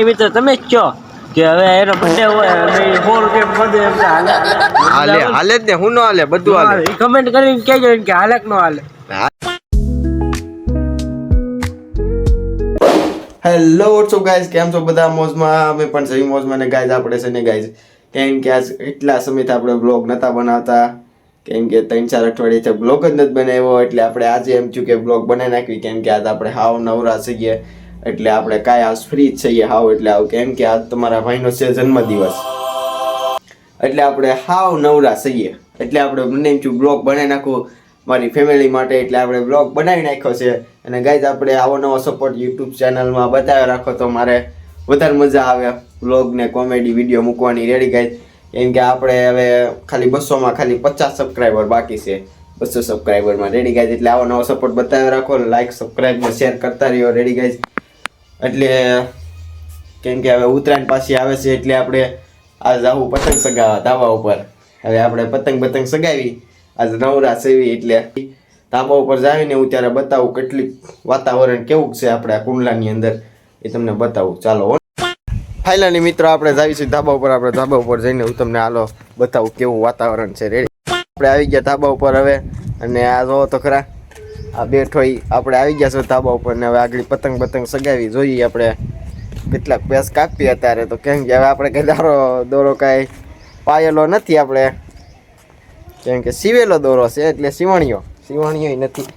ભાઈ મિત્ર તમે જ છો? કે હવે એનો બર્થડે હોય અમે સો રૂપિયા બધું એમ હાલે. હાલે હાલે જ ને હું નો હાલે બધું હાલે. કમેન્ટ કરીને કહેજો કે હાલે કે ન હાલે. હેલો વોટ્સઅપ ગાઈઝ કેમ છો બધા મોજમાં? અમે પણ સહી મોજમાં ને ગાઈઝ આપણે છે ને ગાઈઝ કેમ કે આજ એટલા સમયથી આપણે બ્લોગ નતા બનાવતા. કેમ કે ત્રણ ચાર અઠવાડિયાથી બ્લોગ જ નથી બનાવ્યો એટલે આપણે આજે એમ થયું કે બ્લોગ બનાવી નાખવી. કેમ કે આજ આપણે હાવ નવરા છીએ. એટલે આપણે કાંઈ આજ ફ્રી જ છીએ હાવ, એટલે આવ કેમ કે આજ તમારા ભાઈનો છે જન્મદિવસ. એટલે આપણે હાવ નવરા છીએ. એટલે આપણે મને એમ થયું, બ્લોગ બનાવી નાખું મારી ફેમિલી માટે, એટલે આપણે બ્લોગ બનાવી નાખ્યો છે. અને ગાઈઝ, આપણે આવો નવો સપોર્ટ યુટ્યુબ ચેનલમાં બતાવી રાખો તો મારે વધારે મજા આવે બ્લોગને કોમેડી વીડિયો મૂકવાની. Ready guys? કેમ કે આપણે હવે ખાલી બસોમાં ખાલી પચાસ સબસ્ક્રાઈબર બાકી છે. બસો સબસ્ક્રાઈબરમાં રેડી ગાઈઝ? એટલે આવો નવો સપોર્ટ બતાવી રાખો લાઈક સબસ્ક્રાઈબ શેર કરતા રહ્યો. Ready guys? એટલે કેમ કે હવે ઉત્તરાયણ પાછી આવે છે એટલે આપણે આજ આવું પતંગ સગાવા ધાબા ઉપર. હવે આપણે પતંગ પતંગ સગાવી, આજ નવરા સેવી એટલે ધાબા ઉપર જાવીને હું ત્યારે બતાવું કેટલી વાતાવરણ કેવું છે આપણે આ કુંડલાની અંદર. એ તમને બતાવું. ચાલો ફાઇલાની મિત્રો, આપણે જાવીશું ધાબા ઉપર. આપણે ધાબા ઉપર જઈને હું તમને હાલો બતાવું કેવું વાતાવરણ છે. રેડી આપણે આવી ગયા ધાબા ઉપર હવે. અને આ જો તો ખરા. આ બેઠો આપણે આવી ગયા છો ધાબા ઉપર ને હવે આગળ પતંગ પતંગ સગાવી જોઈએ આપણે. કેટલાક પેસ કાપી અત્યારે તો કેમ કે હવે આપણે કઈ દારો દોરો કાંઈ પાયેલો નથી આપણે. કેમ કે સીવેલો દોરો છે એટલે સીવણીયો. સીવણીયો નથી.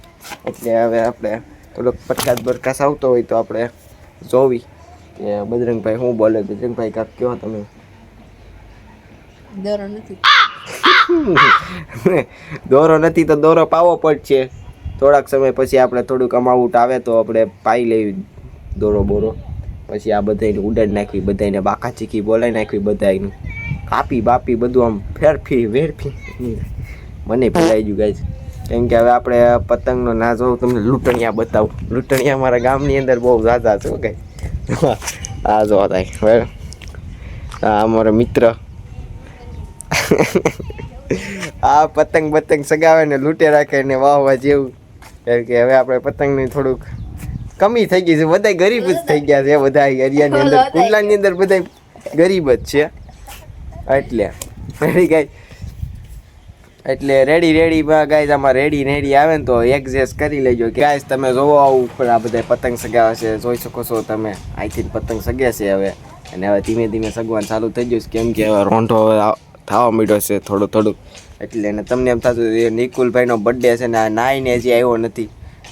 એટલે હવે આપણે થોડોક પટકાસ બરકાસ આવતો હોય તો આપણે જોવી કે બજરંગભાઈ શું બોલે. બજરંગભાઈ કાંક કહો તમે. દોરો નથી. દોરો નથી તો દોરો પાવો પડશે. થોડાક સમય પછી આપણે થોડુંક અમાઉન્ટ આવે તો આપણે પાઈ લેવી દોરો બોરો. પછી આ બધાને ઉડાડી નાખવી બધાને બાકા ચીકી બોલાવી નાખવી બધાને કાપી બાપી બધું આમ ફેરફી, વેરફી. મને ભૂલાઈ ગયું ગાય કેમ કે હવે આપણે પતંગનો ના જોઉં તમને લૂંટણિયા બતાવું. લૂંટણિયા મારા ગામની અંદર બહુ ઝાઝા છે ઓકે આ જોવા થાય, હવે આ અમારો મિત્ર. આ પતંગ બતંગ સગાવે ને લૂંટે રાખે ને વાહ જેવું. કારણ કે હવે આપણે પતંગની થોડુંક કમી થઈ ગઈ છે. બધા ગરીબ જ થઈ ગયા છે બધા એરિયાની અંદર. કુંડલાની અંદર બધા ગરીબ જ છે. એટલે રેડી ગાય એટલે રેડી રેડીમાં ગાઈઝ આમાં રેડી રેડી આવે ને તો એડજસ્ટ કરી લેજો કે ગાઈઝ તમે જોવો આવું ઉપર આ બધા પતંગ સગાવે છે. જોઈ શકો છો તમે. આઈથી પતંગ સગે છે હવે. અને હવે ધીમે ધીમે સગવાનું ચાલુ થઈ ગયું છે. કેમ કે હવે રોંઢો હવે થવા માંડ્યો છે થોડું થોડું. એટલે ને તમને એમ થતું એ નિકુલભાઈનો બર્થડે છે ને નાઈને હજી આવ્યો નથી.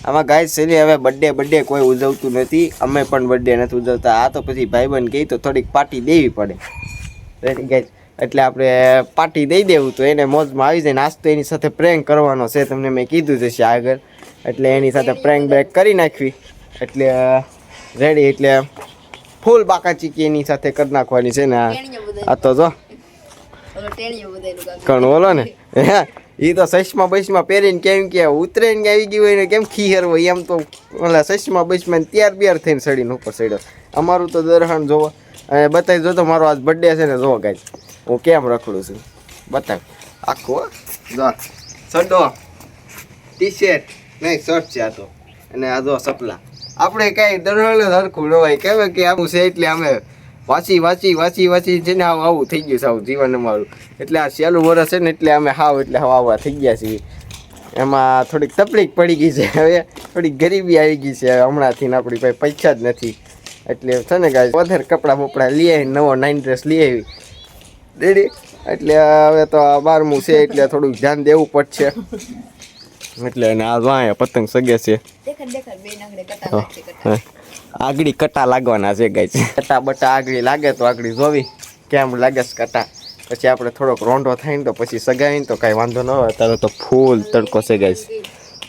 આમાં ગાય સેલી હવે બર્થડે બર્થડે કોઈ ઉજવતું નથી. અમે પણ બર્થડે નથી ઉજવતા. આ તો પછી ભાઈબંધ કહી તો થોડીક પાર્ટી દેવી પડે. રેડી ગાય એટલે આપણે પાર્ટી દઈ દેવું તો એને મોજમાં આવી જાય નાસ્તો એની સાથે પ્રેન્ક કરવાનો છે. તમને મેં કીધું જ છે આગળ. એટલે એની સાથે પ્રેન્ક બ્રેક કરી નાખવી. એટલે રેડી એટલે, ફૂલ બાકા ચીકી એની સાથે કરી નાખવાની છે ને આ તો જો ઓલો ટેણીઓ બધાયનું કામ કણ ઓલો ને? એ તો સસમાં બસમાં પહેરીને કેમ કે ઉતરેને આવી ગયું હોય ને કેમ ખીહર હોય? એમ તો ઓલા સસમાં બસમાં ત્યાર બિયાર થઈને સડીને ઉપર સડ્યો અમારું તો દરહાણ જોવો. અને બતાવી, જો તો મારો આજ બર્થડે છે ને, જોવો કાંઈ. હું કેમ રખડું છું? બતાવ. આખું. જો સડો ટી શર્ટ નહીં, શર્ટ છે આ તો. અને આ જો સપલા. આપણે કાંઈ દરહણ સરખું ન કહેવાય કે આવું છે એટલે અમે વાંચી વાંચી વાંચી વાંચી છે ને આવું આવું થઈ ગયું છે આવું જીવન અમારું. એટલે આ સહેલું વરસ છે ને એટલે અમે હાવ એટલે હાવ આવા થઈ ગયા છીએ. એમાં થોડીક તકલીફ પડી ગઈ છે. હવે થોડીક ગરીબી આવી ગઈ છે. હમણાંથી આપણી પાસે પૈસા જ નથી. એટલે છે ને ગાય વધારે કપડાં બપડા લઈ આવી નવો નાઇન ડ્રેસ લઈ આવી. રેડી એટલે હવે તો આ બારમું છે એટલે થોડુંક ધ્યાન દેવું પડશે. એટલે આ વાંય પતંગ સગે છે. દેખાડ દેખાડ બે નાગડે કટા હા. આગળી કટા લાગવાના છે ગાય કટા બટા આગળી લાગે તો આગળી જોવી. કેમ લાગે છે કટા? પછી આપણે થોડોક રોંઢો ને તો પછી સગાવીને તો કાંઈ વાંધો ન હોય અત્યારે તો ફૂલ તડકો છે ગાય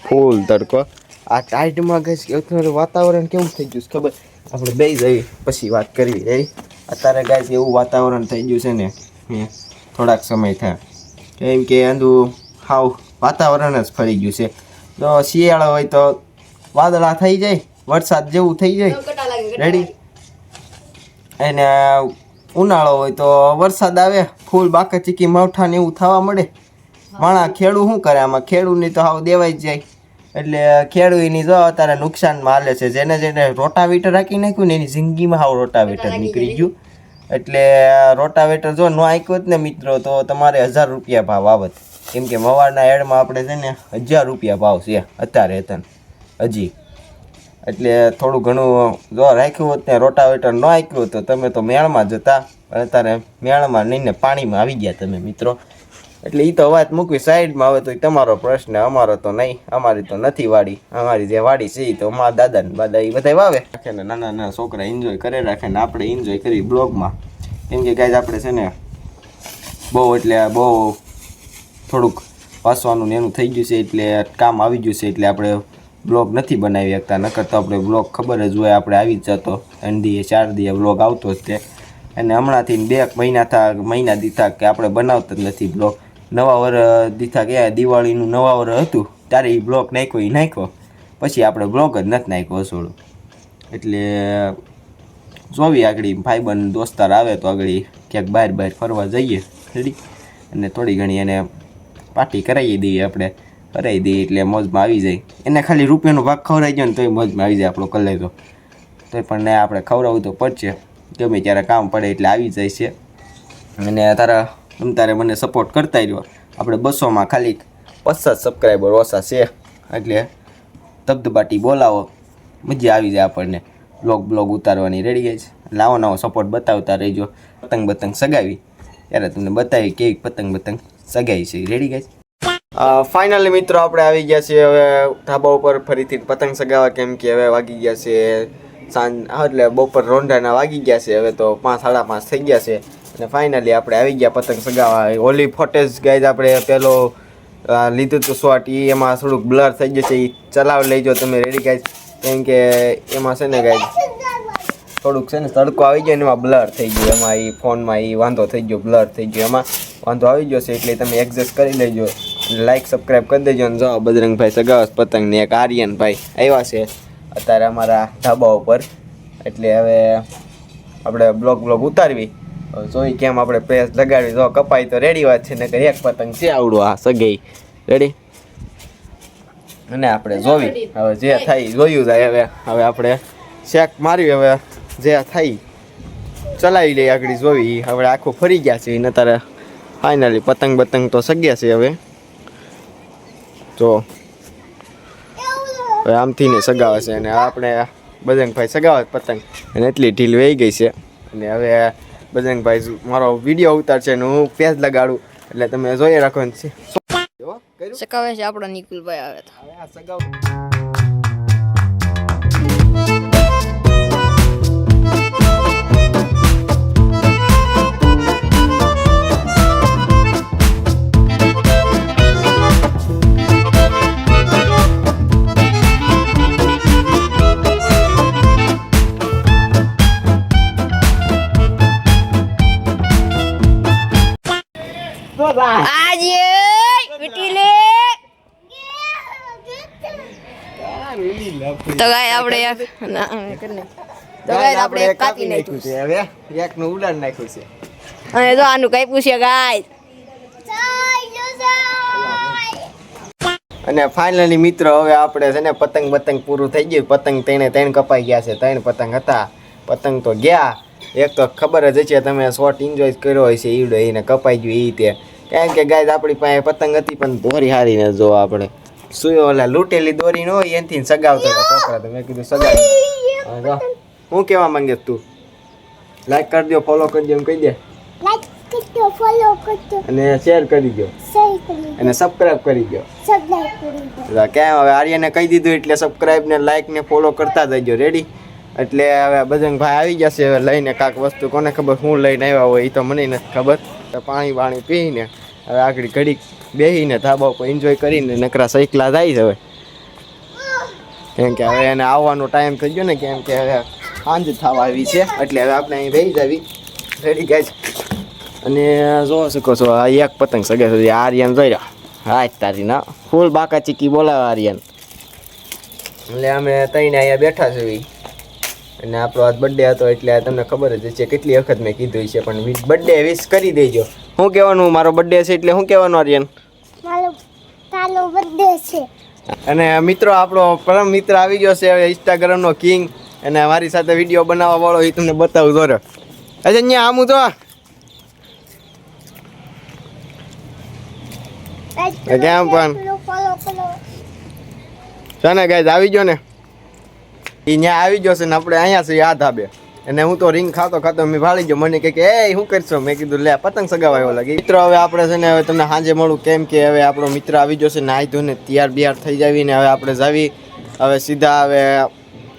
ફૂલ તડકો. આ ટાઈટમાં છે અત્યારે વાતાવરણ કેવું થઈ ગયું છે ખબર? આપણે બે જઈ પછી વાત કરવી. એ અત્યારે ગાય એવું વાતાવરણ થઈ ગયું છે ને થોડાક સમય થાય. કેમ કે આંધુ હાવ વાતાવરણ જ ફરી ગયું છે. તો શિયાળો હોય તો વાદળા થઈ જાય. વરસાદ જેવું થઈ જાય. રેડી અને ઉનાળો હોય તો વરસાદ આવે ફૂલ બાકા ચીકી માવઠા ને એવું થવા મળે. માણા ખેડૂ શું કરે આમાં? ખેડૂની તો હાવ દેવાઈ જાય. એટલે ખેડૂતની જો અત્યારે નુકસાનમાં હાલે છે. જેને જેને રોટાવેટર રાખી નાખ્યું ને એની જિંદગીમાં હાવ રોટાવેટર નીકળી ગયું. એટલે રોટાવેટર જો ન આંક્યો ને મિત્રો તો તમારે હજાર રૂપિયા ભાવ આવત. કેમ કે મવારના એડમાં આપણે છે ને હજાર રૂપિયા ભાવ છે અત્યારે હતા હજી. એટલે થોડું ઘણું જો રાખ્યું હોત ને, રોટાવેટર ન આંક્યું તો તમે તો મેળમાં જતા અને અત્યારે મેળમાં નહીં ને પાણીમાં આવી ગયા તમે મિત્રો. એટલે એ તો વાત મૂકવી સાઈડમાં આવે તો એ તમારો પ્રશ્ન અમારો તો નહીં, અમારી તો નથી વાડી. અમારી જે વાડી છે એ તો મા દાદા ને દાદા એ બધા વાવે. રાખે ને નાના નાના છોકરા એન્જોય કરે, રાખે ને આપણે એન્જોય કરી બ્લોગમાં. કેમ કે ગાય આપણે છે ને બહુ એટલે બહુ થોડુંક વાંચવાનું ને એનું થઈ ગયું છે એટલે કામ આવી ગયું છે એટલે આપણે બ્લોગ નથી બનાવી શકતા. નકર તો આપણે બ્લોગ ખબર જ હોય, આપણે આવી જ જતો. ત્રણ દીએ ચાર દીએ બ્લોગ આવતો જ તે. અને હમણાંથી બે મહિના થા, મહિના દીધા કે આપણે બનાવતા જ નથી બ્લોગ. નવા વર, દીધા કે દિવાળીનું નવા વર હતું, ત્યારે એ બ્લોગ નાખ્યો એ નાખ્યો. પછી આપણે બ્લોગ જ નથી નાખ્યો અસોડો. એટલે, જોવી આગળ, ભાઈબંધ, દોસ્તાર આવે તો આગળ ક્યાંક બહાર બહાર ફરવા જઈએ. અને થોડી ઘણી એને પાર્ટી કરાવી દઈએ આપણે. કરાવી દઈએ એટલે મોજમાં આવી જાય. એને ખાલી રૂપિયાનો ભાગ ખવડાવી જાય ને તોય મોજમાં આવી જાય આપણો કલે તો. તોય પણ ને આપણે ખવડાવવું તો પડશે. ગમે ત્યારે કામ પડે એટલે આવી જાય છે. અને તારા તમ તારે મને સપોર્ટ કરતા રહ્યો. આપણે બસોમાં ખાલી પચાસ સબસ્ક્રાઈબર ઓછા છે. એટલે ધબધબાટી બોલાવો. મજા આવી જાય આપણને. બ્લોગ બ્લોગ ઉતારવાની રેડી ગઈ છે. લાવો નવો સપોર્ટ બતાવતા રહેજો. પતંગ બતંગ સગાવી. ત્યારે તમને બતાવી કેવી પતંગ બતંગ સગાઈ છે. રેડી ગઈ ફાઇનલી મિત્રો આપણે આવી ગયા છીએ હવે ધાબા ઉપર ફરીથી પતંગ સગાવા કેમ કે હવે વાગી ગયા છે સાંજ એટલે બપોર રોંઢાના વાગી ગયા છે, હવે તો પાંચ, સાડા પાંચ થઈ ગયા છે. અને ફાઇનલી આપણે આવી ગયા પતંગ સગાવા. ઓલી ફોટેજ ગાઈઝ આપણે પેલો લીધું હતું શોટ એ એમાં થોડુંક બ્લર થઈ જશે એ ચલાવી લેજો તમે રેડી ગાઈઝ કેમ કે એમાં છે ને ગાઈઝ થોડુંક છે ને તડકો આવી ગયો એમાં બ્લર થઈ ગયો. એમાં એ ફોનમાં એ વાંધો થઈ ગયો બ્લર થઈ ગયો. એમાં વાંધો આવી ગયો છે, એટલે તમે એડજસ્ટ કરી લેજો. લાઈક સબસ્ક્રાઈબ કરી દેજો અને જો બજરંગભાઈ સગાવસ પતંગની એક આર્યનભાઈ આવ્યા છે અત્યારે અમારા ધાબા ઉપર. એટલે હવે આપણે બ્લોગ બ્લોગ ઉતારવી. જોઈ કેમ આપણે પ્રેસ લગાડવી. જો કપાઈ તો રેડી વાત છે નકર એક પતંગ છે આવડું આ સગાઈ. રેડી અને આપણે જોવી. હવે જે થાય જોયું જાય હવે. હવે આપણે શેક માર્યું હવે જે થાય ચલાવી લઈએ આગળ જોવી. હવે આખું ફરી ગયા છે ને તારે ફાઇનલી પતંગ બતંગ તો સગ્યા છે હવે. જો આમથી ને સગાવે છે અને આપણે બજરંગભાઈ સગાવે પતંગ. અને એટલી ઢીલ વહી ગઈ છે. અને હવે બજરંગભાઈ મારો વીડિયો ઉતારશે અને હું પેજ લગાડું. એટલે તમે જોઈ રાખો? સકાવે છે આપણો નિકુલભાઈ આવે તો. સગાવ તો ગાય આપણે એક ના તો ગાય આપણે એક કાપી નાખ્યું છે. હવે એકનું ઉડાડ નાખ્યું છે. અને જો આનું કઈ પૂછ્યા ગાય. અને ફાઇનલી મિત્રો હવે આપણે છે ને પતંગ બતંગ પૂરું થઈ ગયું. પતંગ ત્રણે ત્રણ કપાઈ ગયા છે. ત્રણ પતંગ હતા. પતંગ તો ગયા. એક તો ખબર જ છે તમે શોર્ટ એન્જોય કર્યો હોય છે ઈડો એને કપાઈ ગયું એ રીતે કારણ કે ગાય આપણી પાસે પતંગ હતી પણ ધોરી હારીને જો આપણે શું ઓલા લૂંટેલી દોરી નો હોય એનથી સગાવતા છોકરા તો. મેં કીધું સગાવ હા, હું કેવા માંગે તું? લાઈક કરી દો ફોલો કરી દો એમ કહી દે. અને શેર કરી દો અને સબસ્ક્રાઇબ કરી દો કેમ હવે આર્યને કહી દીધું એટલે સબસ્ક્રાઇબ ને લાઈક ને ફોલો કરતા જજો. રેડી એટલે હવે બજરંગ ભાઈ આવી જશે હવે લઈને કાંક વસ્તુ. કોને ખબર શું લઈને આવ્યા હોય એ તો મને નથી ખબર. તો પાણી વાણી પીને હવે આગળ ઘડીક બેસીને ધાબા ઉપર એન્જોય કરીને નકરા સાયકલા જાય છે હવે. કેમ કે હવે એને આવવાનો ટાઈમ થઈ ગયો ને, કેમ કે હવે સાંજ થવા આવી છે, એટલે હવે આપણે અહીં બેસી જવી. રેડી ગાય અને જોવો શકો છો, આ એક પતંગ સગે સુધી આર્યન જોઈ રહ્યા હા તારી ના. ફૂલ બાકા ચીકી બોલાવે આર્યન. એટલે અમે તઈને અહીંયા બેઠા છીએ અને આપણો આજ બર્થડે હતો, એટલે તમને ખબર જ છે કેટલી વખત મેં કીધું છે પણ બર્થડે વિશ કરી દેજો. શું કહેવાનું? મારો બર્થડે છે એટલે શું કહેવાનું આર્યન? તારો બર્થડે છે. અને મિત્રો આપણો પરમ મિત્ર આવી ગયો છે ઇન્સ્ટાગ્રામનો કિંગ અને મારી સાથે વીડિયો બનાવવા વાળો એ તમને બતાવું દોરો અચ્છા અહીંયા આમું તો કેમ પણ? ફોલો કરો છે ને ગાઈઝ આવી ગયો ને. એ ત્યાં આવી ગયો છે ને આપણે અહીંયા છે આ ધાબે અને હું તો રિંગ ખાતો ખાતો મેં ભાળી ગયો. મને કે એ, શું કરશો? મેં કીધું, લે પતંગ સગાવા એવો લાગે. મિત્રો, હવે આપણે છે ને હવે તમને સાંજે મળું કેમ કે હવે આપણો મિત્ર આવી જશે નાહી ધોઈને તૈયાર બિયાર થઈ જાવી ને હવે આપણે જાવી. હવે સીધા હવે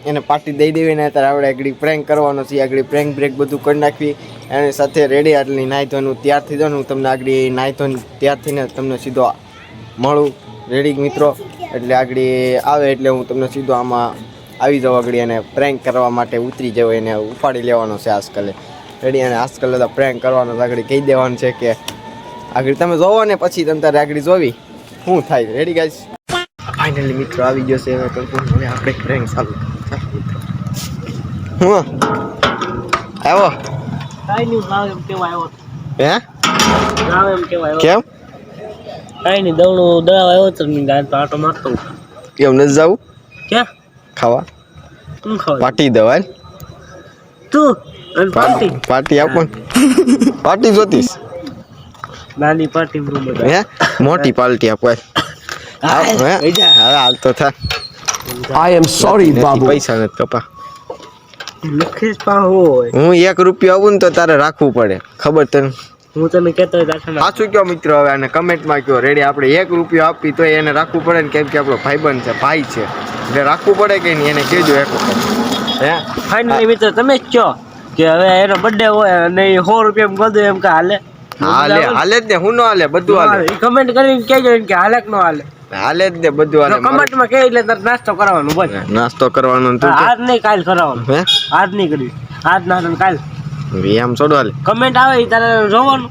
એને પાર્ટી દઈ દેવી ને ત્યારે આપણે આગળ પ્રેન્ક કરવાનો છે આગળ પ્રેન્ક બ્રેક બધું કરી નાખવી. એની સાથે રેડી આટલી નાહી ધોનું તૈયાર થઈ હું તમને આગળ નાહી ધોઈને તૈયાર થઈને તમને સીધો મળું. રેડી મિત્રો? એટલે આગળ આવે એટલે હું તમને સીધો આમાં આવી જવા ઘડી એને પ્રેન્ક કરવા માટે ઉતરી જાઉં એને ઉપાડી લેવાનો છે આજકાલે. રેડી અને આજકાલે તો પ્રેન્ક કરવાનો આગળ કહી દેવાનું છે કે આગળ તમે જોવો ને પછી તમે તારે આગળ જોવી. શું થાય. રેડી ગાઈસ ફાઇનલી મિત્રો આવી ગયો છે હવે તો હવે આપણે પ્રેન્ક ચાલુ મિત્રો. હું? એમ આવ્યો હે? એમ કેમ? કાંઈ નહીં દવડું દવા આવ્યો તો આટો મારતો. કેમ નથી જવું? ક્યાં? ખાવા? તું ખાવ? પાર્ટી દવા તું અને પાર્ટી? પાર્ટી આપો પાર્ટી જોતીશ. નાની પાર્ટી રૂમ હે? મોટી પાર્ટી આપો હવે હાલ તો થા. આઈ એમ સોરી બાબુ. પૈસા નથી કપા લખીશ પા હોય. હું એક રૂપિયો આવું ને તો તારે રાખવું પડે. ખબર તને? હું તને કહેતો સાચું કયો મિત્રો હવે અને કમેન્ટમાં કયો. રેડી આપણે એક રૂપિયો આપી તો એને રાખવું પડે ને કેમ કે આપણો ભાઈબંધ છે ભાઈ છે. એટલે રાખવું પડે કે નહીં એને કહેજો એક વખત. હે? ફાઇનલી મિત્ર તમે જ કહો કે હવે એનો બર્થડે હોય અને એ સો રૂપિયા ગોદો એમ કે હાલે. હાલે હાલે જ ને હું ન હાલે બધું હાલે. કમેન્ટ કરીને કહેજો એમ કે હાલે કે ન હાલે. હાલે જ ને બધું હાલે કમેન્ટમાં કહે એટલે તારે નાસ્તો કરવાનો બસ. નાસ્તો કરવાનો તું આજ નહીં કાલ કરાવવાનો હે? આજ નહીં કરી આજ ના કાલ. એમ છોડો કમેન્ટ આવે તારે જોવાનું.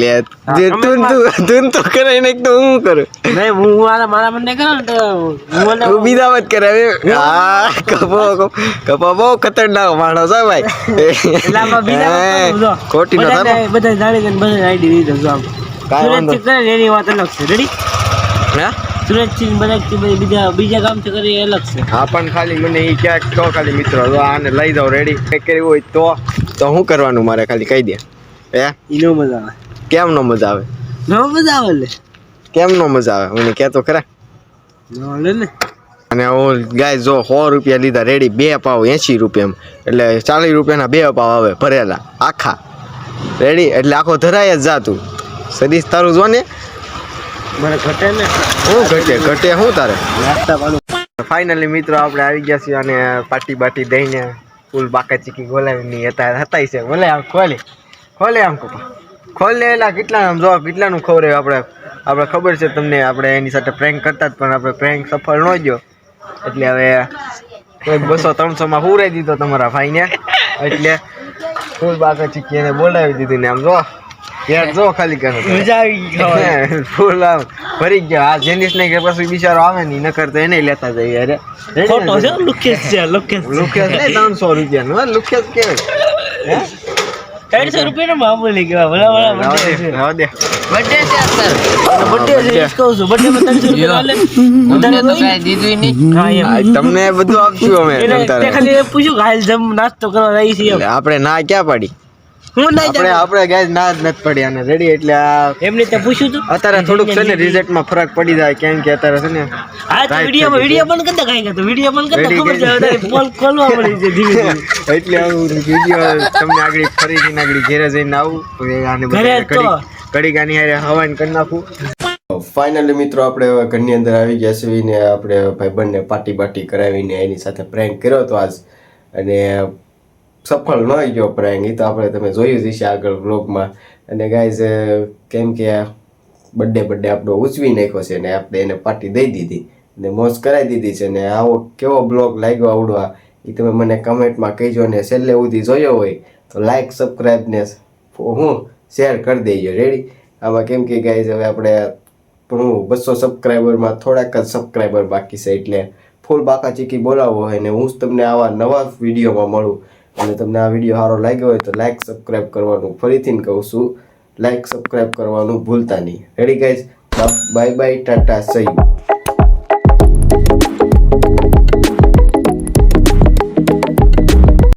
લે જે તું તું તું તો કરે ને તો હું કરું. નહીં હું મારા મારા મને કરે ને તો હું બીજા વાત કરે હવે. આ કપો કપો બહુ ખતરનાક માણસ છે ભાઈ. એટલે આમાં બીજા ખોટી નો થાય બધા જાણી ગઈને બધા આઈડી દીધો જો આમ. સુરતથી કરે એની વાત અલગ છે. રેડી હા? સુરતથી ને બધાથી બીજા બીજા ગામથી કરે કરી અલગ છે. હા પણ ખાલી મને એ ક્યાંક તો ખાલી મિત્રો આને લઈ જાવ રેડી કંઈક કર્યું હોય તો. તો શું કરવાનું મારે ખાલી કહી દે. હે? ઈનો નો મજા આવે. કેમ નો મજા આવે? નો મજા આવે લે. કેમ નો મજા આવે? મને કહેતો ખરા. નો હાલે ને. અને હું ગાય જો સો રૂપિયા લીધા રેડી બે પાવ એંશી રૂપિયામાં એટલે ચાલીસ રૂપિયાના બે પાવ આવે ભરેલા આખા. રેડી? એટલે આખો ધરાય જ જાતું. સદીશ તારું જો ને. મને ઘટે ને. શું ઘટે? ઘટે શું તારે? ફાઇનલી મિત્રો આપણે આવી ગયા છીએ અને પાટી બાટી દઈને ફૂલ બાકા ચીકી ગોલાવીની હતા હતા છે. બોલે આમ ખોલે. ખોલે આમ કપા ખોલે એલા કેટલા આમ જો કેટલાનું ખબર આપણે? આપણે ખબર છે તમને, આપણે એની સાથે પ્રેન્ક કરતા જ, પણ આપણે પ્રેન્ક સફળ ન ગયો. એટલે હવે બસો ત્રણસોમાં હુરાઈ દીધો તમારા ભાઈને. એટલે ફૂલ બાકા ચીકી એને બોલાવી દીધી ને આમ જો. યાર જો ખાલી કરે મજા આવી ગઈ ફૂલ આમ ભરી ગયો. આ જેનિસ ને કે પછી બિચારો આવે ને નકર તો એને લેતા જઈએ. અરે ફોટો છે લુકેશ છે લુકેશ. લુખેસ ને ત્રણસો રૂપિયા નો લુખેસ કે? ત્રણસો રૂપિયા નો મામૂલી કેવા ભલા ભલા દે બર્થડે છે. સર બર્થડે છે કહું છું. બર્થડે માં ત્રણસો રૂપિયા હાલે. હા એમ. આ તમને બધું આપશું અમે. તે ખાલી પૂછ્યું કે હાલ જમ નાસ્તો કરવા રહી છે આપણે ના ક્યાં પાડી? હું ના આપણે આપણે ગાય ના જ નથી પડ્યા ને રેડી એટલે આ એમને તે પૂછ્યું તું અત્યારે થોડુંક છે ને રિઝલ્ટમાં ફરક પડી જાય કેમ કે અત્યારે છે ને આ તો વિડિયો માં વિડિયો બંધ. કરતા કાઈ કરતો વિડિયો બંધ કરતા ખબર. હવે પોલ ખોલવા પડી છે ધીમે ધીમે. એટલે આવું વિડિયો તમને આગળ ફરીથી આગળ ઘેરે જઈને આવું તો આને ઘરે કડી. કડી કડીગાની હારે હવાન કરી નાખું. ફાઇનલી મિત્રો આપણે હવે ઘરની અંદર આવી ગયા છીએ ને આપણે ભાઈ બંને પાર્ટી બાટી કરાવીને એની સાથે પ્રેન્ક કર્યો હતો આજ. અને સફળ ન ગયો પ્રેન્ક એ તો આપણે તમે જોયું જ હશે આગળ વ્લોગમાં અને ગાઈઝ કેમ કે બર્થડે બર્થડે આપણો ઉજવી નાખ્યો છે ને આપણે એને પાર્ટી દઈ દીધી. ને મોજ કરાવી દીધી છે ને આવો કેવો બ્લોગ લાગ્યો આવડવા એ તમે મને કમેન્ટમાં કહેજો ને છેલ્લે સુધી જોયો હોય તો લાઇક સબસ્ક્રાઈબ ને હું શેર કરી દેજો. રેડી આમાં કેમ કે ગાઈઝ હવે આપણે હું બસો સબસ્ક્રાઈબરમાં થોડાક જ સબસ્ક્રાઈબર બાકી છે એટલે ફૂલ બાકા ચીકી બોલાવો હોય ને હું તમને આવા નવા વિડીયોમાં મળું. અને તમને આ વીડિયો સારો લાગ્યો હોય તો લાઈક સબસ્ક્રાઈબ કરવાનું ફરીથી કહું છું. લાઈક સબસ્ક્રાઈબ કરવાનું ભૂલતા નહીં. Ready guys bye bye, Tata સહી